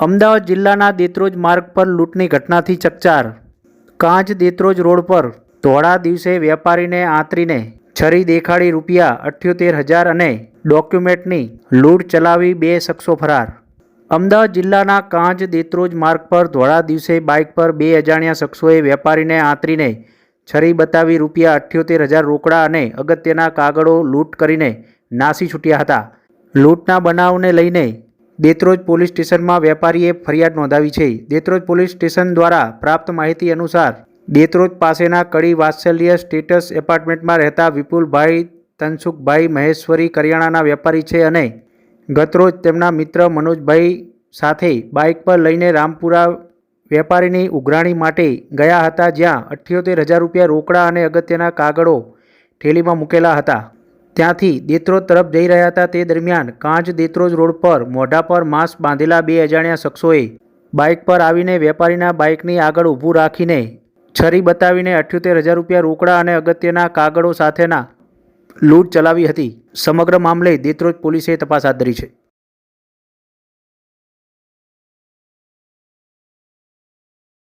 અમદાવાદ જિલ્લાના દેત્રોજ માર્ગ પર લૂંટની ઘટનાથી ચકચાર. કાંચ દેત્રોજ રોડ પર ધોળા દિવસે વેપારીને આંતરીને છરી દેખાડી રૂપિયા અઠ્યોતેર હજાર અને ડોક્યુમેન્ટની લૂંટ ચલાવી બે શખ્સો ફરાર. અમદાવાદ જિલ્લાના કાંચ દેત્રોજ માર્ગ પર ધોળા દિવસે બાઇક પર બે અજાણ્યા શખ્સોએ વેપારીને આંતરીને છરી બતાવી રૂપિયા અઠ્યોતેર હજાર રોકડા અને અગત્યના કાગળો લૂંટ કરીને નાસી છૂટ્યા હતા. લૂંટના બનાવને લઈને દેત્રોજ પોલીસ સ્ટેશનમાં વેપારીએ ફરિયાદ નોંધાવી છે. દેત્રોજ પોલીસ સ્ટેશન દ્વારા પ્રાપ્ત માહિતી અનુસાર દેત્રોજ પાસેના કડી વાત્સલ્ય સ્ટેટસ એપાર્ટમેન્ટમાં રહેતા વિપુલભાઈ, તનસુખભાઈ, મહેશ્વરી કરિયાણાના વેપારી છે અને ગતરોજ તેમના મિત્ર મનોજભાઈ સાથે બાઇક પર લઈને રામપુરા વેપારીની ઉઘરાણી માટે ગયા હતા, જ્યાં અઠ્યોતેર હજાર રૂપિયા રોકડા અને અગત્યના કાગળો ઠેલીમાં મૂકેલા હતા. ત્યાંથી દેત્રોજ તરફ જઈ રહ્યા હતા. તે દરમિયાન કાંચ દેત્રોજ રોડ પર મોઢા પર માસ્ક બાંધેલા બે અજાણ્યા શખ્સોએ બાઇક પર આવીને વેપારીના બાઇકની આગળ ઊભું રાખીને છરી બતાવીને અઠ્યોતેર હજાર રૂપિયા રોકડા અને અગત્યના કાગળો સાથેના લૂંટ ચલાવી હતી. સમગ્ર મામલે દેત્રોજ પોલીસે તપાસ હાથ ધરી છે.